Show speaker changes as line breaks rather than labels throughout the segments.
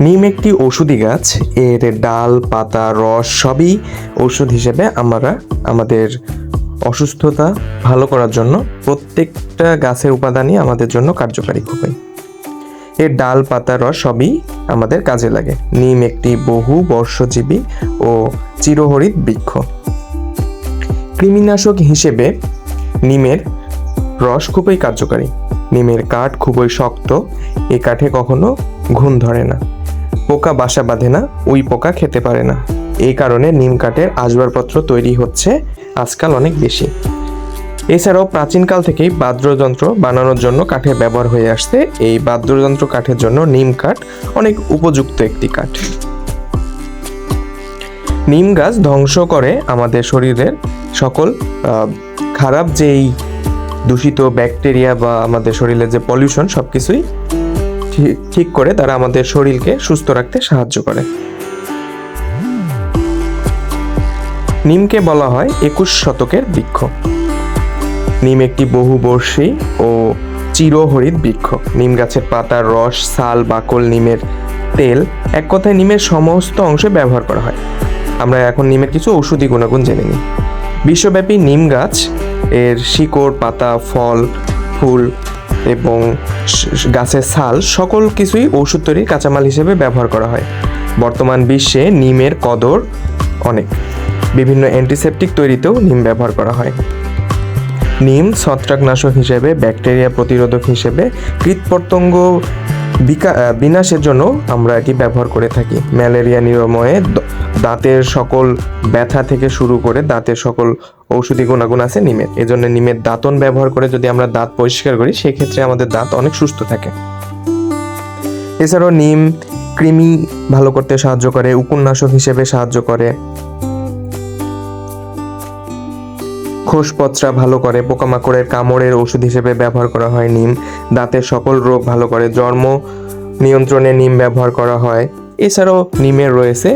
নিম একটি ঔষধি গাছ। এর ডাল, পাতা, রস সবই ঔষধ হিসেবে আমরা আমাদের অসুস্থতা ভালো করার জন্য প্রত্যেকটা গাছের উপাদানই আমাদের জন্য কার্যকারী খুবই এর ডাল, পাতা, রস সবই আমাদের কাজে লাগে। নিম একটি বহু বর্ষজীবী ও চিরহরিত বৃক্ষ। কৃমিনাশক হিসেবে নিমের রস খুবই কার্যকারী। নিমের কাঠ খুবই শক্ত, এ কাঠে কখনো ঘুণ ধরে না। পোকা বাসা বাঁধে না, ওই পোকা খেতে পারে না। এই কারণে নিম কাঠের আসবাবপত্র তৈরি হচ্ছে আজকাল অনেক বেশি। এছাড়াও প্রাচীনকাল থেকেই বাদ্যযন্ত্র বানানোর জন্য কাঠের ব্যবহার হয়ে আসছে। এই বাদ্যযন্ত্র কাঠের জন্য নিম কাঠ অনেক উপযুক্ত একটি কাঠ। নিম গাছ ধ্বংস করে আমাদের শরীরের সকল খারাপ যেই দূষিত ব্যাকটেরিয়া বা আমাদের শরীরের যে পলিউশন সব কিছুই ঠিক- করে তারা আমাদের শরীরকে সুস্থ রাখতে সাহায্য করে। নিমকে বলা হয় একুশ শতকের বৃক্ষ। নিম একটি বহুবর্ষী ও চিরহরিত বৃক্ষ। নিম গাছের পাতার রস ছাল বাকল, নিমের তেল এক কথায় নিমের সমস্ত অংশে ব্যবহার করা হয়। আমরা এখন নিমের কিছু ঔষধি গুণাগুণ জেনে নিই। বিশ্বব্যাপী নিম গাছ এর শিকড়, পাতা, ফল, ফুল এবং গাছের ছাল সকল কিছুই ওষুধ তৈরির কাঁচামাল হিসেবে ব্যবহার করা হয়। বর্তমান বিশ্বে নিমের কদর অনেক। বিভিন্ন অ্যান্টিসেপটিক তৈরিতেও নিম ব্যবহার করা হয়। নিম ছত্রাকনাশক হিসেবে, ব্যাকটেরিয়া প্রতিরোধক হিসেবে, কীটপতঙ্গ বিনাশের জন্য আমরা এটি ব্যবহার করে থাকি। ম্যালেরিয়া নিরাময়ে দাঁতের সকল ব্যথা থেকে শুরু করে দাঁতের সকল ঔষধি গুণাগুণ আছে নিমের। এজন্য নিমের দাঁতন ব্যবহার করে যদি আমরা দাঁত পরিষ্কার করি, সেক্ষেত্রে আমাদের দাঁত অনেক সুস্থ থাকে। এছাড়াও নিম কৃমি ভালো করতে সাহায্য করে উকুননাশক হিসেবে সাহায্য করে। খোসপত্রা ভালো করে, পোকামাকড়ের কামড়ের ওষুধ হিসেবে ব্যবহার করা হয়, নিম। দাঁতের সকল রোগ ভালো করে, জন্ম নিয়ন্ত্রণে নিম ব্যবহার করা হয়। এছাড়াও নিমের রয়েছে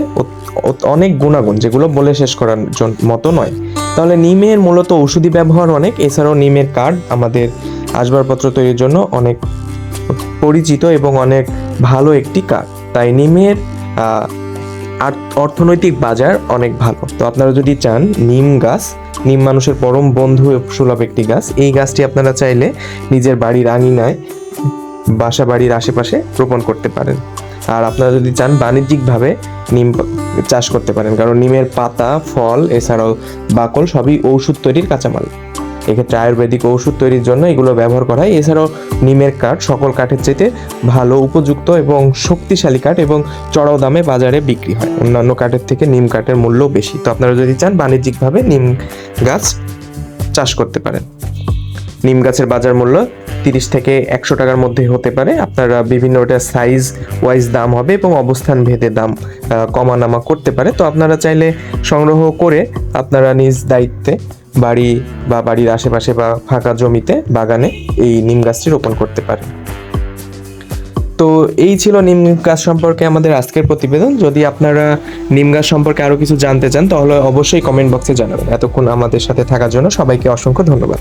অনেক গুণাগুণ, যেগুলো বলে শেষ করার মতো নয়। তাহলে নিমের মূলত ওষুধি ব্যবহার অনেক, এছাড়াও নিমের কাঠ আমাদের আসবাবপত্র তৈরির জন্য অনেক পরিচিত এবং অনেক ভালো একটি কাঠ তাই নিমের অর্থনৈতিক বাজার অনেক ভালো। তো আপনারা যদি চান নিম গাছ নিম মানুষের পরম বন্ধু সুলভ একটি গাছ। এই গাছটি আপনারা চাইলে নিজের বাড়ির আঙিনায় বাসা বাড়ির আশেপাশে রোপণ করতে পারেন। আর আপনারা যদি চান বাণিজ্যিকভাবে নিম চাষ করতে পারেন, কারণ নিমের পাতা, ফল, এছাড়াও বাকল সবই ঔষধ তৈরির কাঁচামাল। এক্ষেত্রে আয়ুর্বেদিক ওষুধ তৈরির জন্য এগুলো ব্যবহার করা হয়। এছাড়াও নিমের কাঠ, সকল কাঠের চাইতে ভালো, উপযুক্ত এবং শক্তিশালী কাঠ এবং চড়াও দামে বাজারে বিক্রি হয়। অন্যান্য কাঠের থেকে নিম কাঠের মূল্য বেশি। তো আপনারা যদি চান বাণিজ্যিকভাবে নিম গাছ চাষ করতে পারেন। নিম গাছের বাজার মূল্য তিরিশ থেকে একশো টাকার মধ্যে হতে পারে। আপনারা বিভিন্ন ওটার সাইজ ওয়াইজ দাম হবে এবং অবস্থান ভেদে দাম আহ, কমা নামা করতে পারে। তো আপনারা চাইলে সংগ্রহ করে আপনারা নিজ দায়িত্বে বাড়ি বা বাড়ির আশেপাশে বা ফাঁকা জমিতে বাগানে এই নিম গাছটি রোপণ করতে পারেন। তো এই ছিল নিম গাছ সম্পর্কে আমাদের আজকের প্রতিবেদন। যদি আপনারা নিম গাছ সম্পর্কে আরও কিছু জানতে চান, তাহলে অবশ্যই কমেন্ট বক্সে জানাবেন। এতক্ষণ আমাদের সাথে থাকার জন্য সবাইকে অসংখ্য ধন্যবাদ।